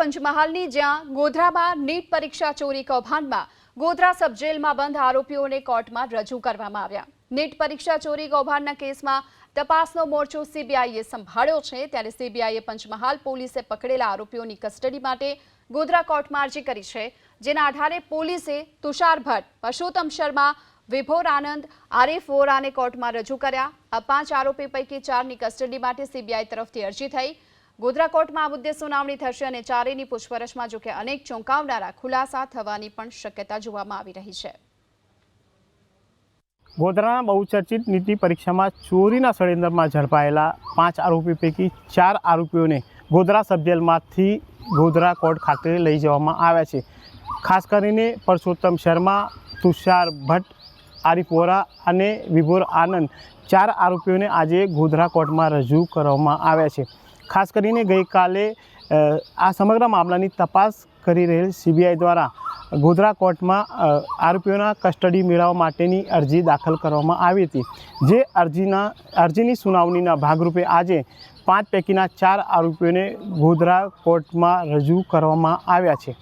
પંચમહાલની જ્યાં ગોધરામાં નીટ પરીક્ષા ચોરી કૌભાંડમાં ગોધરા સબજેલમાં બંધ આરોપીઓને કોર્ટમાં રજૂ કરવામાં આવ્યા. નીટ પરીક્ષા ચોરી કૌભાંડના કેસમાં તપાસનો મોરચો સીબીઆઈએ સંભાળ્યો છે, ત્યારે સીબીઆઈએ પંચમહાલ પોલીસે પકડેલા આરોપીઓની કસ્ટડી માટે ગોધરા કોર્ટમાં અરજી કરી છે, જેના આધારે પોલીસે તુષાર ભટ્ટ, પરસોત્તમ શર્મા, વિભોર આનંદ, આરિફ વોરાને કોર્ટમાં રજૂ કર્યા. આ પાંચ આરોપી પૈકી ચારની કસ્ટડી માટે સીબીઆઈ તરફથી અરજી થઈ. ગોધરા કોર્ટમાં આ મુદ્દે સુનાવણી થશે અને ચારેયની પૂછપરછમાં જોકે અનેક ચોંકાવનારા ખુલાસા થવાની પણ શક્યતા જોવામાં આવી રહી છે. ગોધરાના બહુચર્ચિત નીતિ પરીક્ષામાં ચોરીના ષડયંત્રમાં ઝડપાયેલા પાંચ આરોપી પૈકી ચાર આરોપીઓને ગોધરા સબજેલમાંથી ગોધરા કોર્ટ ખાતે લઈ જવામાં આવ્યા છે. ખાસ કરીને પરસોત્તમ શર્મા, તુષાર ભટ્ટ, આરિફ વોરા અને વિભોર આનંદ ચાર આરોપીઓને આજે ગોધરા કોર્ટમાં રજૂ કરવામાં આવ્યા છે. ખાસ કરીને ગઈકાલે આ સમગ્ર મામલાની તપાસ કરી રહેલ સીબીઆઈ દ્વારા ગોધરા કોર્ટમાં આરોપીઓના કસ્ટડી મેળવવા માટેની અરજી દાખલ કરવામાં આવી હતી. જે અરજીના, અરજીની સુનાવણીના ભાગરૂપે આજે પાંચ પૈકીના ચાર આરોપીઓને ગોધરા કોર્ટમાં રજૂ કરવામાં આવ્યા છે.